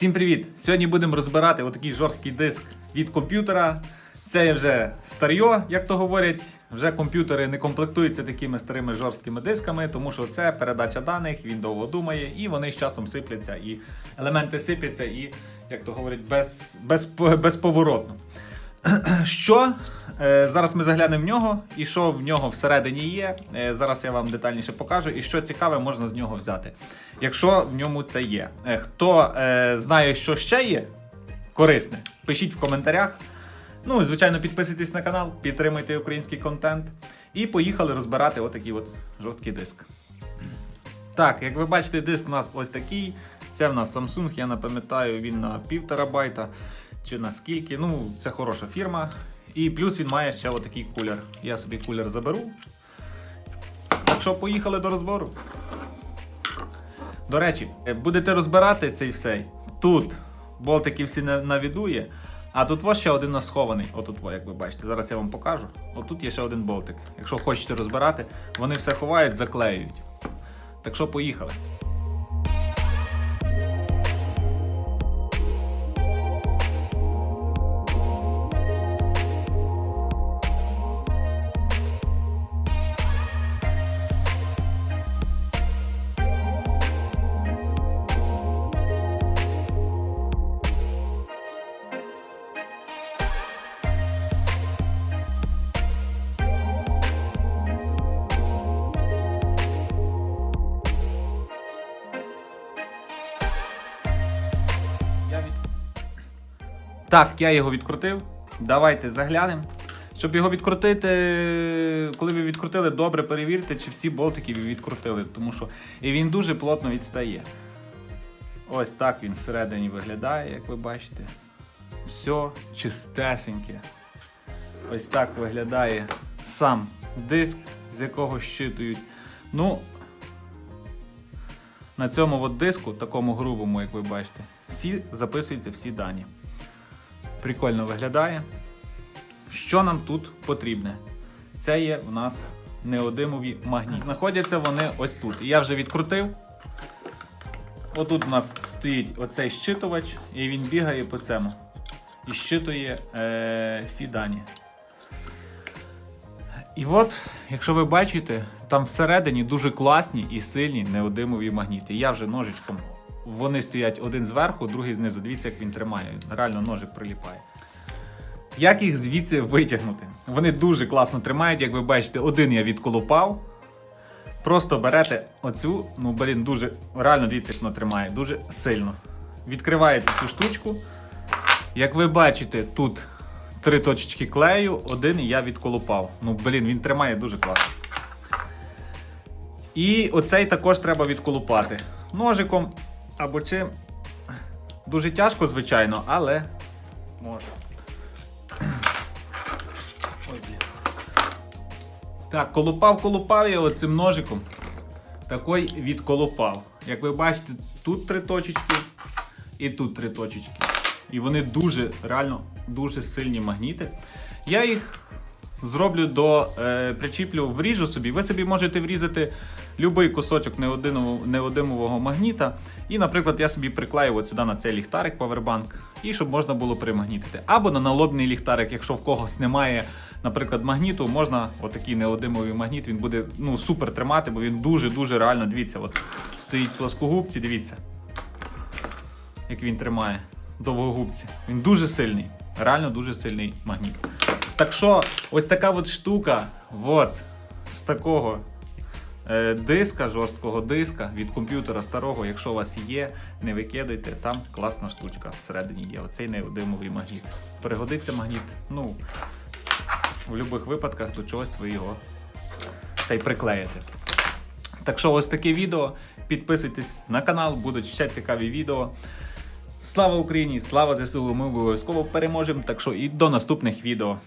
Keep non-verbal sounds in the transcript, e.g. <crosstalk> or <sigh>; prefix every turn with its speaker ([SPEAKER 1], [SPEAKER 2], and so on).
[SPEAKER 1] Всім привіт! Сьогодні будемо розбирати отакий жорсткий диск від комп'ютера. Це вже старьо, як то говорять. Вже комп'ютери не комплектуються такими старими жорсткими дисками, тому що це передача даних, він довго думає, і вони з часом сипляться, і елементи сипляться, і, як то говорять, без, без, безповоротно. <clears throat> Що? Е, зараз ми заглянемо в нього, і що в нього всередині є. Е, зараз я вам детальніше покажу, і що цікаве можна з нього взяти. Якщо в ньому це є. Е, хто знає, що ще є корисне, пишіть в коментарях. Ну, звичайно, підписуйтесь на канал, підтримуйте український контент. І поїхали розбирати отакий от жорсткий диск. Так, як ви бачите, диск у нас ось такий. Це в нас Samsung, я не пам'ятаю, він на пів терабайта чи на скільки. Ну, це хороша фірма. І плюс він має ще отакий кулер. Я собі кулер заберу. Так що поїхали до розбору. До речі, е, будете розбирати цей все. Тут болтики всі на, на віду є, а тут ось ще один схований. Отут, як ви бачите. Зараз я вам покажу. Отут є ще один болтик. Якщо хочете розбирати, вони все ховають, заклеюють. Так що поїхали. Так, я його відкрутив. Давайте заглянемо. Щоб його відкрутити, коли ви відкрутили, добре перевірте, чи всі болтики ви відкрутили, тому що і він дуже плотно відстає. Ось так він всередині виглядає, як ви бачите. Все чистесеньке. Ось так виглядає сам диск, з якого щитують. Ну, на цьому от диску, такому грубому, як ви бачите, всі записуються всі дані. Прикольно виглядає. Що нам тут потрібне? Це є у нас неодимові магніти. Знаходяться вони ось тут. І я вже відкрутив. Отут у нас стоїть оцей щитувач, і він бігає по цьому. І щитує е, всі дані. І от, якщо ви бачите, там всередині дуже класні і сильні неодимові магніти. Я вже ножичком. Вони стоять один зверху, другий знизу. Дивіться, як він тримає. Реально ножик приліпає. Як їх звідси витягнути? Вони дуже класно тримають, як ви бачите, один я відколупав. Просто берете оцю, ну блін, дуже реально дивіться, як воно тримає, дуже сильно. Відкриваєте цю штучку. Як ви бачите, тут три точечки клею, один я відколупав. Ну, блін, він тримає дуже класно. І оцей також треба відколупати. Ножиком або чим. Дуже тяжко, звичайно, але може. Ой. Так, колупав, колупав я оцим ножиком. Такой відколупав. Як ви бачите, тут три точечки і тут три точечки. І вони дуже, реально, дуже сильні магніти. Я їх зроблю до е, причіплю, вріжу собі. Ви собі можете врізати будь-який кусочок неодимового, магніта. І, наприклад, я собі приклею от сюди на цей ліхтарик Powerbank, і щоб можна було примагнітити. Або на налобний ліхтарик, якщо в когось немає, наприклад, магніту, можна отакий неодимовий магніт, він буде ну, супер тримати, бо він дуже-дуже реально, дивіться, от стоїть плоскогубці, дивіться, як він тримає довгогубці. Він дуже сильний, реально дуже сильний магніт. Так що, ось така от штука, от, з такого диска, жорсткого диска від комп'ютера старого, якщо у вас є, не викидайте, там класна штучка всередині є. Оцей неодимовий магніт. Пригодиться магніт, ну, в будь-яких випадках до чогось ви його та й приклеїте. Так що ось таке відео. Підписуйтесь на канал, будуть ще цікаві відео. Слава Україні! Слава ЗСУ! Ми обов'язково переможемо. Так що і до наступних відео.